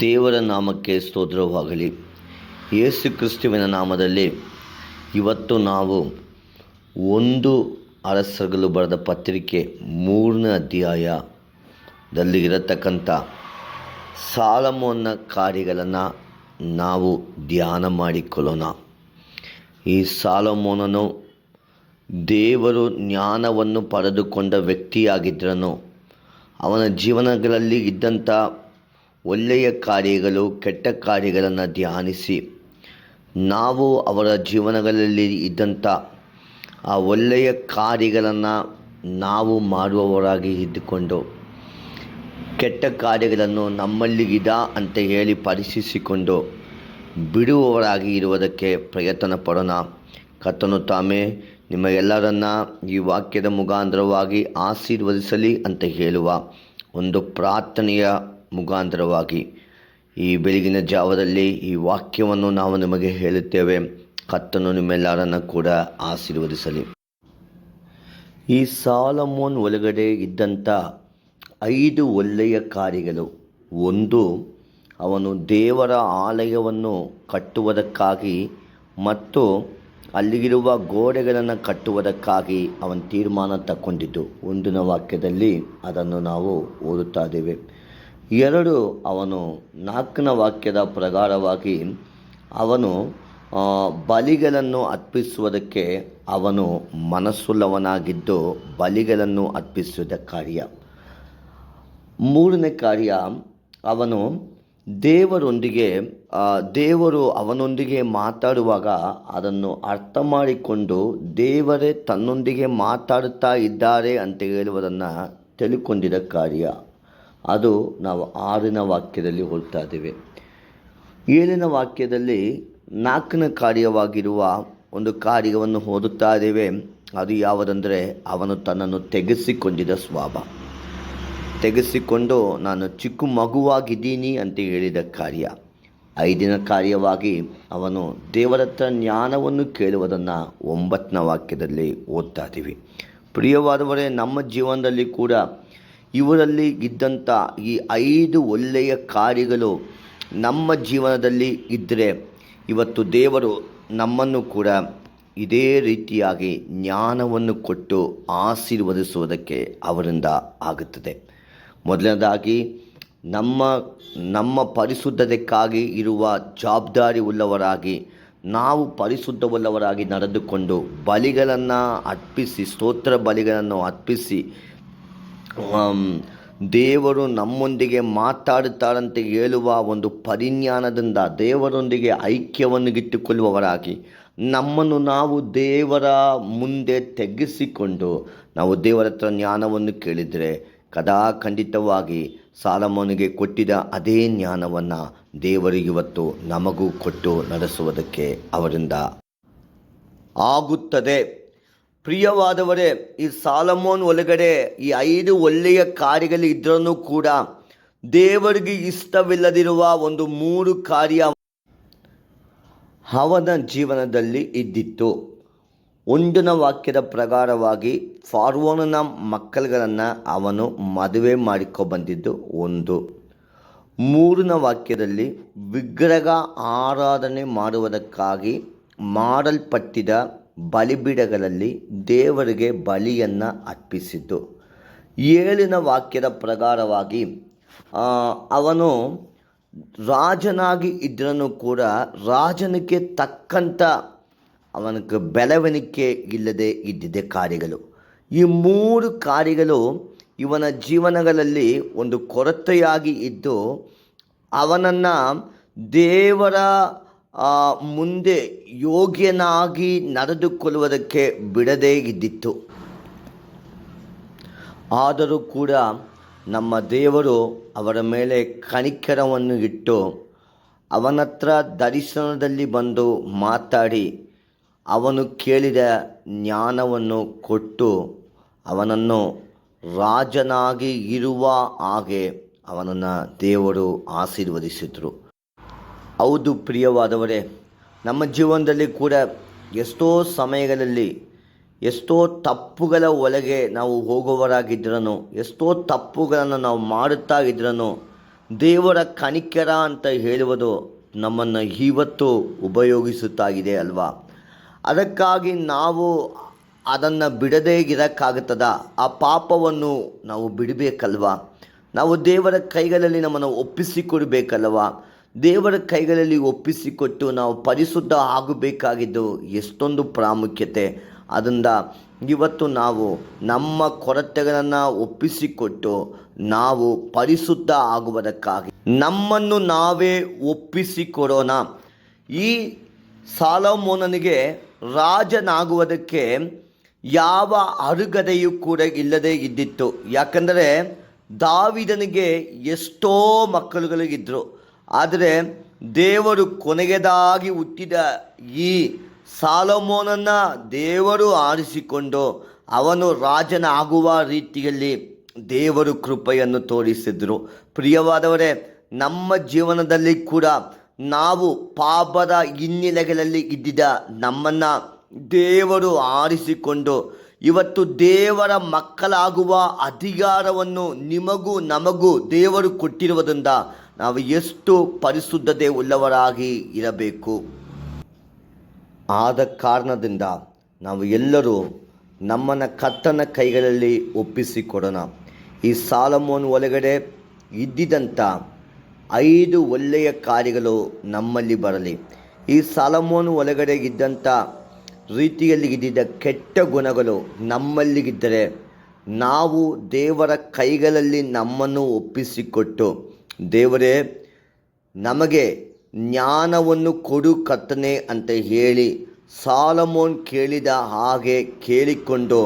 ದೇವರ ನಾಮಕ್ಕೆ ಸ್ತೋತ್ರವಾಗಲಿ. ಯೇಸು ಕ್ರಿಸ್ತುವಿನ ನಾಮದಲ್ಲಿ ಇವತ್ತು ನಾವು ಒಂದು ಅರಸರುಗಳು ಬರೆದ ಪತ್ರಿಕೆ ಮೂರನೇ ಅಧ್ಯಾಯದಲ್ಲಿ ಇರತಕ್ಕಂಥ ಸಾಲಮೋನ್ನ ಕಾರ್ಯಗಳನ್ನು ನಾವು ಧ್ಯಾನ ಮಾಡಿಕೊಳ್ಳೋಣ. ಈ ಸಾಲಮೋನನು ದೇವರು ಜ್ಞಾನವನ್ನು ಪಡೆದುಕೊಂಡ ವ್ಯಕ್ತಿಯಾಗಿದ್ದನು. ಅವನ ಜೀವನಗಳಲ್ಲಿ ಇದ್ದಂಥ ಒಳ್ಳೆಯ ಕಾರ್ಯಗಳು ಕೆಟ್ಟ ಕಾರ್ಯಗಳನ್ನು ಧ್ಯಾನಿಸಿ. ನಾವು ಅವರ ಜೀವನಗಳಲ್ಲಿ ಇದ್ದಂಥ ಆ ಒಳ್ಳೆಯ ಕಾರ್ಯಗಳನ್ನು ನಾವು ಮಾಡುವವರಾಗಿ ಇದ್ದುಕೊಂಡು, ಕೆಟ್ಟ ಕಾರ್ಯಗಳನ್ನು ನಮ್ಮಲ್ಲಿಗಿದ ಅಂತ ಹೇಳಿ ಪರೀಕ್ಷಿಸಿಕೊಂಡು ಬಿಡುವವರಾಗಿ ಇರುವುದಕ್ಕೆ ಪ್ರಯತ್ನ ಪಡೋಣ ಕತ್ತನು ತಾಮೇ ನಿಮಗೆಲ್ಲರನ್ನ ಈ ವಾಕ್ಯದ ಮುಖಾಂತರವಾಗಿ ಆಶೀರ್ವದಿಸಲಿ ಅಂತ ಹೇಳುವ ಒಂದು ಪ್ರಾರ್ಥನೆಯ ಮುಖಾಂತರವಾಗಿ ಈ ಬೆಳಗಿನ ಜಾವದಲ್ಲಿ ಈ ವಾಕ್ಯವನ್ನು ನಾವು ನಿಮಗೆ ಹೇಳುತ್ತೇವೆ. ಕತ್ತನು ನಿಮ್ಮೆಲ್ಲರನ್ನ ಕೂಡ ಆಶೀರ್ವದಿಸಲಿ. ಈ ಸಾಲಮೋನ್ ಒಳಗಡೆ ಇದ್ದಂಥ ಐದು ಒಳ್ಳೆಯ ಕಾರ್ಯಗಳು. ಒಂದು, ಅವನು ದೇವರ ಆಲಯವನ್ನು ಕಟ್ಟುವುದಕ್ಕಾಗಿ ಮತ್ತು ಅಲ್ಲಿಗಿರುವ ಗೋಡೆಗಳನ್ನು ಕಟ್ಟುವುದಕ್ಕಾಗಿ ಅವನು ತೀರ್ಮಾನ ತಕ್ಕೊಂಡಿದ್ದು. ಒಂದಿನ ವಾಕ್ಯದಲ್ಲಿ ಅದನ್ನು ನಾವು ಓದುತ್ತಾ ಇದ್ದೇವೆ. ಎರಡು, ಅವನು ನಾಲ್ಕನ ವಾಕ್ಯದ ಪ್ರಕಾರವಾಗಿ ಅವನು ಬಲಿಗಳನ್ನು ಅರ್ಪಿಸುವುದಕ್ಕೆ ಅವನು ಮನಸ್ಸುಳ್ಳವನಾಗಿದ್ದು ಬಲಿಗಳನ್ನು ಅರ್ಪಿಸುವುದ ಕಾರ್ಯ. ಮೂರನೇ ಕಾರ್ಯ, ಅವನು ದೇವರೊಂದಿಗೆ ದೇವರು ಅವನೊಂದಿಗೆ ಮಾತಾಡುವಾಗ ಅದನ್ನು ಅರ್ಥ ಮಾಡಿಕೊಂಡು ದೇವರೇ ತನ್ನೊಂದಿಗೆ ಮಾತಾಡುತ್ತಾ ಇದ್ದಾರೆ ಅಂತ ಹೇಳುವುದನ್ನು ತಿಳಿಕೊಂಡಿದ ಕಾರ್ಯ. ಅದು ನಾವು ಆರಿನ ವಾಕ್ಯದಲ್ಲಿ ಹೋಗ್ತಾ ಇದ್ದೇವೆ. ಏಳಿನ ವಾಕ್ಯದಲ್ಲಿ ನಾಲ್ಕನೇ ಕಾರ್ಯವಾಗಿರುವ ಒಂದು ಕಾರ್ಯವನ್ನು ಓದುತ್ತಾ ಇದ್ದೇವೆ. ಅದು ಯಾವುದಂದರೆ, ಅವನು ತನ್ನನ್ನು ತೆಗೆಸಿಕೊಂಡಿದ್ದ ಸ್ವಭಾವ ತೆಗೆಸಿಕೊಂಡು ನಾನು ಚಿಕ್ಕ ಮಗುವಾಗಿದ್ದೀನಿ ಅಂತ ಹೇಳಿದ ಕಾರ್ಯ. ಐದಿನ ಕಾರ್ಯವಾಗಿ ಅವನು ದೇವರತ್ರ ಜ್ಞಾನವನ್ನು ಕೇಳುವುದನ್ನು ಒಂಬತ್ತನ ವಾಕ್ಯದಲ್ಲಿ ಓದ್ತಾ ಇದ್ದೀವಿ. ಪ್ರಿಯವಾದವರೇ, ನಮ್ಮ ಜೀವನದಲ್ಲಿ ಕೂಡ ಇವರಲ್ಲಿ ಇದ್ದಂಥ ಈ ಐದು ಒಳ್ಳೆಯ ಕಾರ್ಯಗಳು ನಮ್ಮ ಜೀವನದಲ್ಲಿ ಇದ್ದರೆ ಇವತ್ತು ದೇವರು ನಮ್ಮನ್ನು ಕೂಡ ಇದೇ ರೀತಿಯಾಗಿ ಜ್ಞಾನವನ್ನು ಕೊಟ್ಟು ಆಶೀರ್ವದಿಸುವುದಕ್ಕೆ ಅವರಿಂದ ಆಗುತ್ತದೆ. ಮೊದಲನೇದಾಗಿ, ನಮ್ಮ ನಮ್ಮ ಪರಿಶುದ್ಧತೆಗಾಗಿ ಇರುವ ಜವಾಬ್ದಾರಿ ಉಳ್ಳವರಾಗಿ ನಾವು ಪರಿಶುದ್ಧವುಳ್ಳವರಾಗಿ ನಡೆದುಕೊಂಡು ಬಲಿಗಳನ್ನು ಅರ್ಪಿಸಿ, ಸ್ತೋತ್ರ ಬಲಿಗಳನ್ನು ಅರ್ಪಿಸಿ ದೇವರು ನಮ್ಮೊಂದಿಗೆ ಮಾತಾಡುತ್ತಾರಂತೆ ಹೇಳುವ ಒಂದು ಪರಿಜ್ಞಾನದಿಂದ ದೇವರೊಂದಿಗೆ ಐಕ್ಯವನ್ನು ಗಿಟ್ಟುಕೊಳ್ಳುವವರಾಗಿ ನಮ್ಮನ್ನು ನಾವು ದೇವರ ಮುಂದೆ ತೆಗೆಸಿಕೊಂಡು ನಾವು ದೇವರ ಹತ್ರ ಜ್ಞಾನವನ್ನು ಕೇಳಿದರೆ ಕದಾ ಖಂಡಿತವಾಗಿ ಸಾಲಮೋನಿಗೆ ಕೊಟ್ಟಿದ ಅದೇ ಜ್ಞಾನವನ್ನು ದೇವರು ಇವತ್ತು ನಮಗೂ ಕೊಟ್ಟು ನಡೆಸುವುದಕ್ಕೆ ಅವರಿಂದ ಆಗುತ್ತದೆ. ಪ್ರಿಯವಾದವರೇ, ಈ ಸಾಲಮೋನ್ ಒಳಗಡೆ ಈ ಐದು ಒಳ್ಳೆಯ ಕಾರ್ಯಗಳು ಇದ್ರೂ ಕೂಡ ದೇವರಿಗೆ ಇಷ್ಟವಿಲ್ಲದಿರುವ ಒಂದು ಮೂರು ಕಾರ್ಯ ಅವನ ಜೀವನದಲ್ಲಿ ಇದ್ದಿತ್ತು. ಒಂದನ ವಾಕ್ಯದ ಪ್ರಕಾರವಾಗಿ ಫಾರ್ವೋನನ ಮಕ್ಕಳುಗಳನ್ನು ಅವನು ಮದುವೆ ಮಾಡಿಕೊಬಂದಿದ್ದು ಒಂದು. ಮೂರನ ವಾಕ್ಯದಲ್ಲಿ ವಿಗ್ರಹ ಆರಾಧನೆ ಮಾಡುವುದಕ್ಕಾಗಿ ಮಾಡಲ್ಪಟ್ಟಿದ ಬಲಿಬಿಡಗಳಲ್ಲಿ ದೇವರಿಗೆ ಬಲಿಯನ್ನು ಅರ್ಪಿಸಿದ್ದು. ಏಳಿನ ವಾಕ್ಯದ ಪ್ರಕಾರವಾಗಿ ಅವನು ರಾಜನಾಗಿ ಇದ್ರೂ ಕೂಡ ರಾಜನಿಗೆ ತಕ್ಕಂಥ ಅವನಿಗೆ ಬೆಳವಣಿಗೆ ಇಲ್ಲದೆ ಇದ್ದಿದ್ದೆ ಕಾರ್ಯಗಳು. ಈ ಮೂರು ಕಾರ್ಯಗಳು ಇವನ ಜೀವನಗಳಲ್ಲಿ ಒಂದು ಕೊರತೆಯಾಗಿ ಇದ್ದು, ಅವನನ್ನು ದೇವರ ಮುಂದೆ ಯೋಗ್ಯನಾಗಿ ನಡೆದುಕೊಳ್ಳುವುದಕ್ಕೆ ಬಿಡದೇ ಇದ್ದಿತ್ತು. ಆದರೂ ಕೂಡ ನಮ್ಮ ದೇವರು ಅವರ ಮೇಲೆ ಕಣಿಕರವನ್ನು ಇಟ್ಟು ಅವನತ್ರ ದರ್ಶನದಲ್ಲಿ ಬಂದು ಮಾತಾಡಿ ಅವನು ಕೇಳಿದ ಜ್ಞಾನವನ್ನು ಕೊಟ್ಟು ಅವನನ್ನು ರಾಜನಾಗಿ ಇರುವ ಹಾಗೆ ಅವನನ್ನು ದೇವರು ಆಶೀರ್ವದಿಸಿದರು. ಹೌದು ಪ್ರಿಯವಾದವರೇ, ನಮ್ಮ ಜೀವನದಲ್ಲಿ ಕೂಡ ಎಷ್ಟೋ ಸಮಯಗಳಲ್ಲಿ, ಎಷ್ಟೋ ತಪ್ಪುಗಳ ಒಳಗೆ ನಾವು ಹೋಗುವವರಾಗಿದ್ದರನು ಎಷ್ಟೋ ತಪ್ಪುಗಳನ್ನು ನಾವು ಮಾಡುತ್ತಾ ಇದ್ರನು, ದೇವರ ಕನಿಕರ ಅಂತ ಹೇಳುವುದು ನಮ್ಮನ್ನು ಇವತ್ತು ಉಪಯೋಗಿಸುತ್ತಾಗಿದೆ ಅಲ್ವಾ? ಅದಕ್ಕಾಗಿ ನಾವು ಅದನ್ನು ಬಿಡದೇ ಇರೋಕ್ಕಾಗುತ್ತದ? ಆ ಪಾಪವನ್ನು ನಾವು ಬಿಡಬೇಕಲ್ವ? ನಾವು ದೇವರ ಕೈಗಳಲ್ಲಿ ನಮ್ಮನ್ನು ಒಪ್ಪಿಸಿಕೊಡಬೇಕಲ್ವ? ದೇವರ ಕೈಗಳಲ್ಲಿ ಒಪ್ಪಿಸಿಕೊಟ್ಟು ನಾವು ಪರಿಶುದ್ಧ ಆಗಬೇಕಾಗಿದ್ದು ಎಷ್ಟೊಂದು ಪ್ರಾಮುಖ್ಯತೆ. ಅದರಿಂದ ಇವತ್ತು ನಾವು ನಮ್ಮ ಕೊರತೆಗಳನ್ನು ಒಪ್ಪಿಸಿಕೊಟ್ಟು ನಾವು ಪರಿಶುದ್ಧ ಆಗುವುದಕ್ಕಾಗಿ ನಮ್ಮನ್ನು ನಾವೇ ಒಪ್ಪಿಸಿಕೊಡೋಣ. ಈ ಸಾಲಮೋನನಿಗೆ ರಾಜನಾಗುವುದಕ್ಕೆ ಯಾವ ಅರುಗದೆಯೂ ಕೂಡ ಇಲ್ಲದೆ ಇದ್ದಿತ್ತು. ಯಾಕಂದರೆ ದಾವಿದನಿಗೆ ಎಷ್ಟೋ ಮಕ್ಕಳುಗಳಿಗಿದ್ದರು ಆದರೆ ದೇವರು ಕೊನೆಗೆದಾಗಿ ಹುಟ್ಟಿದ ಈ ಸಾಲಮೋನನ್ನು ದೇವರು ಆರಿಸಿಕೊಂಡು ಅವನು ರಾಜನಾಗುವ ರೀತಿಯಲ್ಲಿ ದೇವರು ಕೃಪೆಯನ್ನು ತೋರಿಸಿದರು. ಪ್ರಿಯವಾದವರೇ, ನಮ್ಮ ಜೀವನದಲ್ಲಿ ಕೂಡ ನಾವು ಪಾಪದ ಹಿನ್ನೆಲೆಗಳಲ್ಲಿ ಇದ್ದಿದ್ದ ನಮ್ಮನ್ನು ದೇವರು ಆರಿಸಿಕೊಂಡು ಇವತ್ತು ದೇವರ ಮಕ್ಕಳಾಗುವ ಅಧಿಕಾರವನ್ನು ನಿಮಗೂ ನಮಗೂ ದೇವರು ಕೊಟ್ಟಿರುವುದರಿಂದ ನಾವು ಎಷ್ಟು ಪರಿಶುದ್ಧತೆ ಉಳ್ಳವರಾಗಿ ಇರಬೇಕು. ಆದ ಕಾರಣದಿಂದ ನಾವು ಎಲ್ಲರೂ ನಮ್ಮನ್ನು ಕರ್ತನ ಕೈಗಳಲ್ಲಿ ಒಪ್ಪಿಸಿಕೊಡೋಣ. ಈ ಸಾಲಮೋನ್ ಒಳಗಡೆ ಇದ್ದಿದ್ದಂಥ ಐದು ಒಳ್ಳೆಯ ಕಾರ್ಯಗಳು ನಮ್ಮಲ್ಲಿ ಬರಲಿ. ಈ ಸಾಲಮೋನು ಒಳಗಡೆ ಇದ್ದಂಥ ರೀತಿಯಲ್ಲಿ ಇದ್ದಿದ್ದ ಕೆಟ್ಟ ಗುಣಗಳು ನಮ್ಮಲ್ಲಿಗಿದ್ದರೆ ನಾವು ದೇವರ ಕೈಗಳಲ್ಲಿ ನಮ್ಮನ್ನು ಒಪ್ಪಿಸಿಕೊಟ್ಟು, ದೇವರೇ, ನಮಗೆ ಜ್ಞಾನವನ್ನು ಕೊಡು ಕತ್ತನೆ ಅಂತ ಹೇಳಿ ಸಾಲಮೋನ್ ಕೇಳಿದ ಹಾಗೆ ಕೇಳಿಕೊಂಡು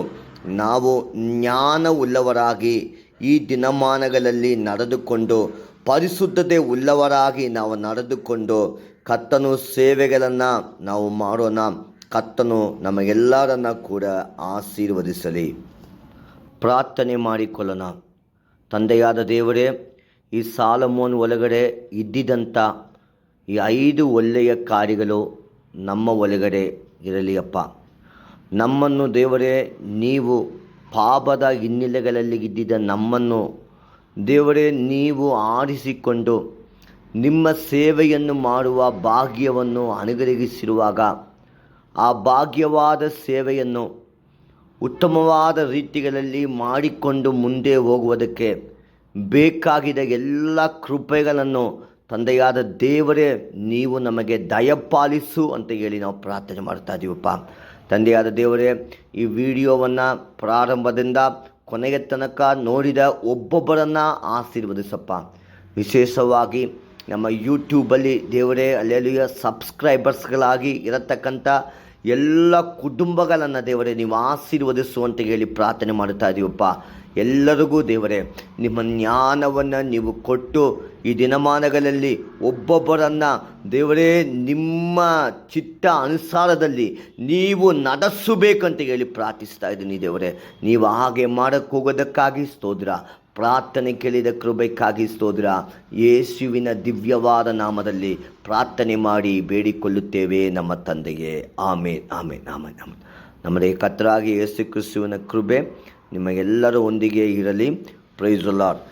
ನಾವು ಜ್ಞಾನವುಳ್ಳವರಾಗಿ ಈ ದಿನಮಾನಗಳಲ್ಲಿ ನಡೆದುಕೊಂಡು ಪರಿಶುದ್ಧತೆ ಉಳ್ಳವರಾಗಿ ನಾವು ನಡೆದುಕೊಂಡು ಕತ್ತನು ಸೇವೆಗಳನ್ನು ನಾವು ಮಾಡೋಣ. ಕತ್ತನು ನಮಗೆಲ್ಲರನ್ನ ಕೂಡ ಆಶೀರ್ವದಿಸಲಿ. ಪ್ರಾರ್ಥನೆ ಮಾಡಿಕೊಳ್ಳೋಣ. ತಂದೆಯಾದ ದೇವರೇ, ಈ ಸಾಲಮೋನ್ ಒಳಗಡೆ ಇದ್ದಿದ್ದಂಥ ಈ ಐದು ಒಳ್ಳೆಯ ಕಾರ್ಯಗಳು ನಮ್ಮ ಒಳಗಡೆ ಇರಲಿ ಅಪ್ಪ. ನಮ್ಮನ್ನು ದೇವರೇ, ನೀವು ಪಾಪದ ಹಿನ್ನೆಲೆಗಳಲ್ಲಿ ಇದ್ದಿದ್ದ ನಮ್ಮನ್ನು ದೇವರೇ, ನೀವು ಆರಿಸಿಕೊಂಡು ನಿಮ್ಮ ಸೇವೆಯನ್ನು ಮಾಡುವ ಭಾಗ್ಯವನ್ನು ಅನುಗ್ರಹಿಸಿರುವಾಗ ಆ ಭಾಗ್ಯವಾದ ಸೇವೆಯನ್ನು ಉತ್ತಮವಾದ ರೀತಿಗಳಲ್ಲಿ ಮಾಡಿಕೊಂಡು ಮುಂದೆ ಹೋಗುವುದಕ್ಕೆ ಬೇಕಾಗಿದ ಎಲ್ಲ ಕೃಪೆಗಳನ್ನು ತಂದೆಯಾದ ದೇವರೇ, ನೀವು ನಮಗೆ ದಯಪಾಲಿಸು ಅಂತ ಹೇಳಿ ನಾವು ಪ್ರಾರ್ಥನೆ ಮಾಡ್ತಾ ಇದ್ದೀವಪ್ಪ ತಂದೆಯಾದ ದೇವರೇ, ಈ ವಿಡಿಯೋವನ್ನು ಪ್ರಾರಂಭದಿಂದ ಕೊನೆಯ ತನಕ ನೋಡಿದ ಒಬ್ಬೊಬ್ಬರನ್ನು ಆಶೀರ್ವದಿಸಪ್ಪ. ವಿಶೇಷವಾಗಿ ನಮ್ಮ ಯೂಟ್ಯೂಬಲ್ಲಿ ದೇವರೇ ಅಲ್ಲೆಲ್ಲಿಯ ಸಬ್ಸ್ಕ್ರೈಬರ್ಸ್ಗಳಾಗಿ ಇರತಕ್ಕಂಥ ಎಲ್ಲ ಕುಟುಂಬಗಳನ್ನು ದೇವರೇ, ನೀವು ಆಶೀರ್ವದಿಸು ಅಂತ ಹೇಳಿ ಪ್ರಾರ್ಥನೆ ಮಾಡುತ್ತಾ ಇದೀವಪ್ಪ. ಎಲ್ಲರಿಗೂ ದೇವರೇ, ನಿಮ್ಮ ಜ್ಞಾನವನ್ನು ನೀವು ಕೊಟ್ಟು ಈ ದಿನಮಾನಗಳಲ್ಲಿ ಒಬ್ಬೊಬ್ಬರನ್ನು ದೇವರೇ, ನಿಮ್ಮ ಚಿತ್ತ ಅನುಸಾರದಲ್ಲಿ ನೀವು ನಡೆಸಬೇಕಂತ ಹೇಳಿ ಪ್ರಾರ್ಥಿಸ್ತಾ ಇದ್ದೀನಿ ದೇವರೇ. ನೀವು ಹಾಗೆ ಮಾಡಕ್ಕೆ ಹೋಗೋದಕ್ಕಾಗಿ ಸ್ತೋದ್ರ ಪ್ರಾರ್ಥನೆ ಕೇಳಿದ ಕೃಪೆಗಾಗಿ ಸ್ತೋದ್ರ ಯೇಸುವಿನ ದಿವ್ಯವಾದ ನಾಮದಲ್ಲಿ ಪ್ರಾರ್ಥನೆ ಮಾಡಿ ಬೇಡಿಕೊಳ್ಳುತ್ತೇವೆ ನಮ್ಮ ತಂದೆಗೆ. ಆಮೇ ಆಮೇ ನಾಮ ನಮ್ಮ ನಮ್ಮದೇ ಕತ್ತರಾಗಿ ಯೇಸು ಕ್ರಿಸ್ತುವಿನ ಕೃಪೆ ನಿಮಗೆಲ್ಲರ ಒಂದಿಗೆ ಇರಲಿ. ಪ್ರೈಸ್ ಲಾರ್ಡ್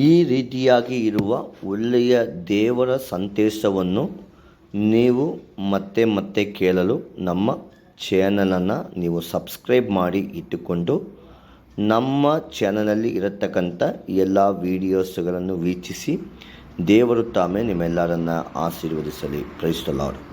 ಈ ರೀತಿಯಾಗಿ ಇರುವ ಒಳ್ಳೆಯ ದೇವರ ಸಂದೇಶವನ್ನು ನೀವು ಮತ್ತೆ ಮತ್ತೆ ಕೇಳಲು ನಮ್ಮ ಚಾನಲನ್ನು ನೀವು ಸಬ್ಸ್ಕ್ರೈಬ್ ಮಾಡಿ ಇಟ್ಟುಕೊಂಡು ನಮ್ಮ ಚಾನಲಲ್ಲಿ ಇರತಕ್ಕಂಥ ಎಲ್ಲ ವೀಡಿಯೋಸ್ಗಳನ್ನು ವೀಕ್ಷಿಸಿ ದೇವರು ತಾಮೇ ನಿಮ್ಮೆಲ್ಲರನ್ನು ಆಶೀರ್ವದಿಸಲಿ. Price lord